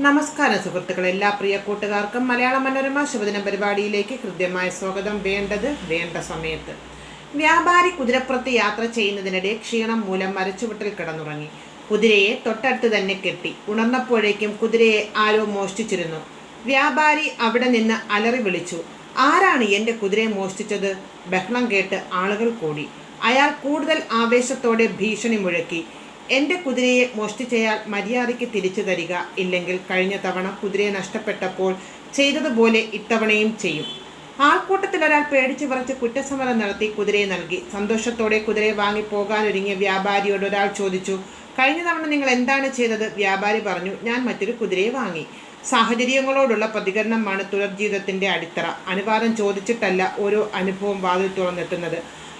നമസ്കാരം സുഹൃത്തുക്കൾ എല്ലാ പ്രിയ കൂട്ടുകാർക്കും മലയാള മനോരമ ശുഭദിന പരിപാടിയിലേക്ക് ഹൃദ്യമായ സ്വാഗതം. വേണ്ടത് വേണ്ട സമയത്ത്. വ്യാപാരി കുതിരപ്പുറത്ത് യാത്ര ചെയ്യുന്നതിനിടെ ക്ഷീണം മൂലം മരച്ചുവട്ടിൽ കിടന്നുറങ്ങി. കുതിരയെ തൊട്ടടുത്ത് തന്നെ കെട്ടി. ഉണർന്നപ്പോഴേക്കും കുതിരയെ ആരോ മോഷ്ടിച്ചിരുന്നു. വ്യാപാരി അവിടെ നിന്ന് അലറി വിളിച്ചു. ആരാണ് എന്റെ കുതിരയെ മോഷ്ടിച്ചത്? ബഹളം കേട്ട് ആളുകൾ കൂടി. അയാൾ കൂടുതൽ ആവേശത്തോടെ ഭീഷണി മുഴക്കി. എന്റെ കുതിരയെ മോഷ്ടിച്ചയാൾ മര്യാദയ്ക്ക് തിരിച്ചു തരിക ഇല്ലെങ്കിൽ കഴിഞ്ഞ തവണ കുതിരയെ നഷ്ടപ്പെട്ടപ്പോൾ ചെയ്തതുപോലെ ഇത്തവണയും ചെയ്യും. ആൾക്കൂട്ടത്തിൽ ഒരാൾ പേടിച്ചു വിറച്ച് കുറ്റസമരം നടത്തി കുതിരയെ നൽകി. സന്തോഷത്തോടെ കുതിരയെ വാങ്ങി പോകാനൊരുങ്ങിയ വ്യാപാരിയോട് ഒരാൾ ചോദിച്ചു കഴിഞ്ഞ തവണ നിങ്ങൾ എന്താണ് ചെയ്തത്? വ്യാപാരി പറഞ്ഞു ഞാൻ മറ്റൊരു കുതിരയെ വാങ്ങി. സാഹചര്യങ്ങളോടുള്ള പ്രതികരണമാണ് തുടർ ജീവിതത്തിന്റെ അടിത്തറ. അനുവാദം ചോദിച്ചിട്ടല്ല ഓരോ അനുഭവം വാതിൽ തുറന്നെത്തുന്നത്.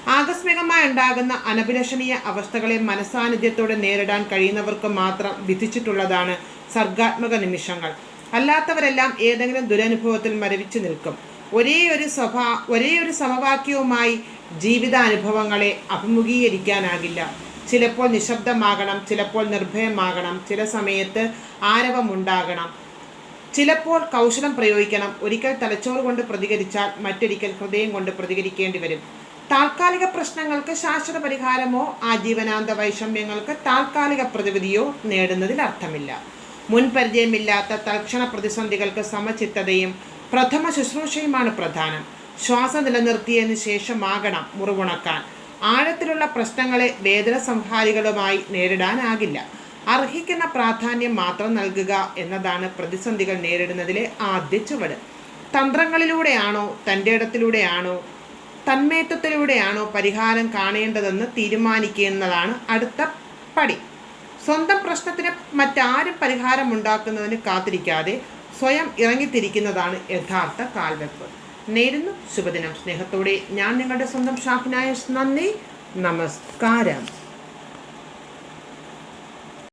ആകസ്മികമായി ഉണ്ടാകുന്ന അനഭിലഷണീയ അവസ്ഥകളെ മനസാന്നിധ്യത്തോടെ നേരിടാൻ കഴിയുന്നവർക്ക് മാത്രം വിധിച്ചിട്ടുള്ളതാണ് സർഗാത്മക നിമിഷങ്ങൾ. അല്ലാത്തവരെല്ലാം ഏതെങ്കിലും ദുരനുഭവത്തിൽ മരവിച്ചു നിൽക്കും. ഒരേ ഒരു സ്വഭാ ഒരേ ഒരു സമവാക്യവുമായി ജീവിതാനുഭവങ്ങളെ അഭിമുഖീകരിക്കാനാകില്ല. ചിലപ്പോൾ നിശബ്ദമാകണം ചിലപ്പോൾ നിർഭയമാകണം ചില സമയത്ത് ആരവമുണ്ടാകണം. ചിലപ്പോൾ കൗശലം പ്രയോഗിക്കണം. ഒരിക്കൽ തലച്ചോറ് കൊണ്ട് പ്രതികരിച്ചാൽ മറ്റൊരിക്കൽ ഹൃദയം കൊണ്ട് പ്രതികരിക്കേണ്ടി വരും. താൽക്കാലിക പ്രശ്നങ്ങൾക്ക് ശാശ്വത പരിഹാരമോ ആജീവനാന്ത വൈഷമ്യങ്ങൾക്ക് താൽക്കാലിക പ്രതിവിധിയോ നേടുന്നതിൽ അർത്ഥമില്ല. മുൻപരിചയമില്ലാത്ത തൽക്ഷണ പ്രതിസന്ധികൾക്ക് സമചിത്തതയും പ്രഥമ ശുശ്രൂഷയുമാണ് പ്രധാനം. ശ്വാസം നിലനിർത്തിയതിനു ശേഷമാകണം മുറിവുണക്കാൻ. ആഴത്തിലുള്ള പ്രശ്നങ്ങളെ വേദന സംഹാരികളുമായി നേരിടാനാകില്ല. അർഹിക്കുന്ന പ്രാധാന്യം മാത്രം നൽകുക എന്നതാണ് പ്രതിസന്ധികൾ നേരിടുന്നതിലെ ആദ്യ ചുവട്. തന്ത്രങ്ങളിലൂടെയാണോ തന്റെ ഇടത്തിലൂടെയാണോ തന്മയത്വത്തിലൂടെയാണോ പരിഹാരം കാണേണ്ടതെന്ന് തീരുമാനിക്കുന്നതാണ് അടുത്ത പടി. സ്വന്തം പ്രശ്നത്തിന് മറ്റാരും പരിഹാരം ഉണ്ടാക്കുന്നതിന് കാത്തിരിക്കാതെ സ്വയം ഇറങ്ങിത്തിരിക്കുന്നതാണ് യഥാർത്ഥ കാൽവെപ്പ്. നേരുന്നു ശുഭദിനം. സ്നേഹത്തോടെ ഞാൻ നിങ്ങളുടെ സ്വന്തം ഷാഫിനായ നന്ദി. നമസ്കാരം.